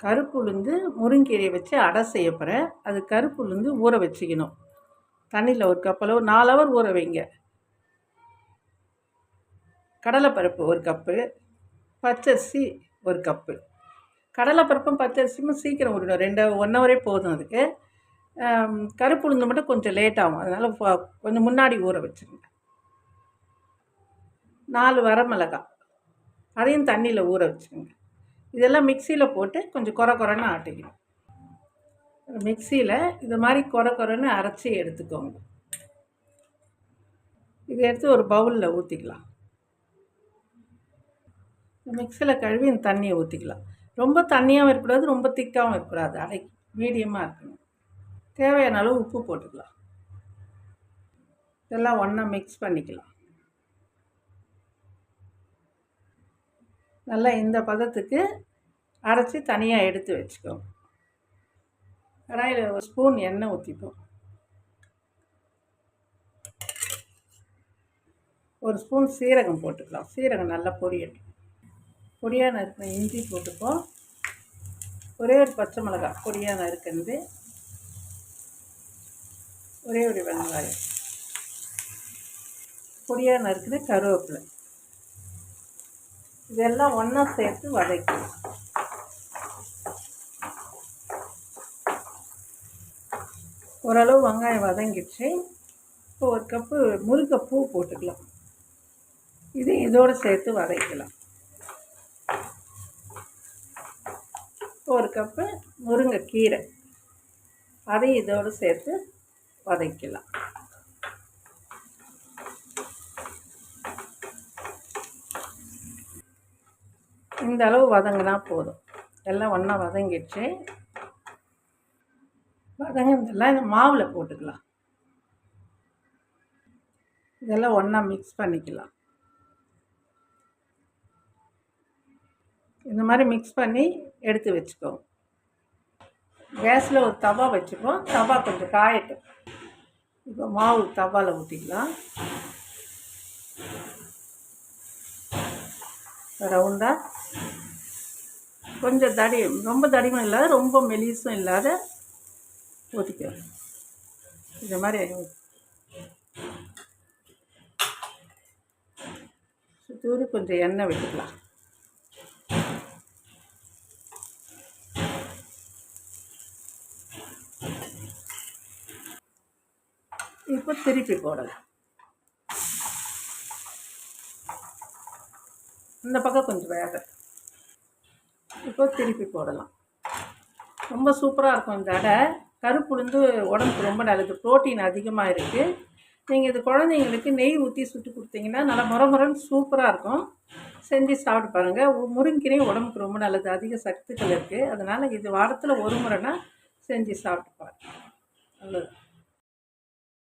கருப்பு உளுந்து முருங்கீரையை வச்சு அடை செய்ய போகிறேன் அது கருப்பு உளுந்து ஊற வச்சுக்கணும். தண்ணியில் ஒரு கப் அளவு நாலு ஹவர் ஊற வைங்க. கடலைப்பருப்பு ஒரு கப்பு பச்சரிசி ஒரு கப்பு கடலைப்பருப்பும் பச்சரிசியும் சீக்கிரம் ஊறிடும் ரெண்டு ஒன் ஹவரே போதும் அதுக்கு. கருப்பு உளுந்து மட்டும் கொஞ்சம் லேட் ஆகும். அதனால் கொஞ்சம் முன்னாடி ஊற வச்சுருங்க. நாலு வரமிளகா அதையும் தண்ணியில் ஊற வச்சுருங்க. இதெல்லாம் மிக்சியில் போட்டு கொஞ்சம் குறை குறைன்னு ஆட்டிக்கணும். மிக்சியில் இது மாதிரி குறை குறைன்னு அரைச்சி எடுத்துக்கோங்க. இதை எடுத்து ஒரு பவுலில் ஊற்றிக்கலாம் மிக்சியில் கழுவி இந்த தண்ணியை ஊற்றிக்கலாம் ரொம்ப தண்ணியாகவும் இருக்கக்கூடாது ரொம்ப திக்காகவும் இருக்கக்கூடாது. அடை மீடியமாக இருக்கணும். தேவையான அளவு உப்பு போட்டுக்கலாம். இதெல்லாம் ஒன்றா மிக்ஸ் பண்ணிக்கலாம். நல்லா இந்த பதத்துக்கு அரைச்சி தனியாக எடுத்து வச்சுக்கோங்க கடாயில் ஒரு ஸ்பூன் எண்ணெய் ஊற்றிப்போம் ஒரு ஸ்பூன் சீரகம் போட்டுக்கலாம். சீரகம் நல்லா பொரியட்டும். பொடியாக நறுக்கின இஞ்சி போட்டுப்போம் ஒரே ஒரு பச்சை மிளகாய் பொடியாக நறுக்கிறது ஒரே ஒரு வெங்காயம். பொடியாக நறுக்குது கருவேப்பிலை. இதெல்லாம் ஒன்றா சேர்த்து வதக்கணும் ஓரளவு வெங்காயம் வதங்கிடுச்சு. இப்போ ஒரு கப்பு முருங்கைப்பூ போட்டுக்கலாம். இது இதோடு சேர்த்து வதக்கலாம். ஒரு கப்பு முருங்கைக்கீரை அதையும் இதோடு சேர்த்து வதக்கலாம். இந்த அளவு வதங்கினா போதும். எல்லாம் ஒன்றா வதங்கிடுச்சு. வதங்கினதெல்லாம் இந்த மாவில் போட்டுக்கலாம். இதெல்லாம் ஒன்றா மிக்ஸ் பண்ணிக்கலாம். இந்த மாதிரி மிக்ஸ் பண்ணி எடுத்து வச்சுக்கோங்க கேஸில் ஒரு தவா வச்சுப்போம் தவா கொஞ்சம் காயட்டும். இப்போ மாவு தவாவில் ஊற்றிக்கலாம் ரவுண்டாக கொஞ்சம் தடி ரொம்ப தடிமம் இல்லாத ரொம்ப மெலிசும் இல்லாத ஊற்றிக்க இந்த மாதிரி சுத்தூரி கொஞ்சம் எண்ணெய் விட்டுக்கலாம். இப்போ திருப்பி போடலாம். இந்த பக்கம் கொஞ்சம் வேக. இப்போ திருப்பி போடலாம். ரொம்ப சூப்பராக இருக்கும் இந்த அடை. கருப்பு உளுந்து உடம்புக்கு ரொம்ப நல்லது. ப்ரோட்டீன் அதிகமாக இருக்குது நீங்கள் இது குழந்தைங்களுக்கு நெய் ஊற்றி சுட்டு கொடுத்தீங்கன்னா நல்லா முறமுறன்னு சூப்பராக இருக்கும். செஞ்சு சாப்பிட்டு பாருங்கள் முருங்கீரையும் உடம்புக்கு ரொம்ப நல்லது. அதிக சத்துக்கள் இருக்குது அதனால் இது வாரத்தில் ஒரு முறைனா செஞ்சு சாப்பிட்டு பாருங்கள் நல்லது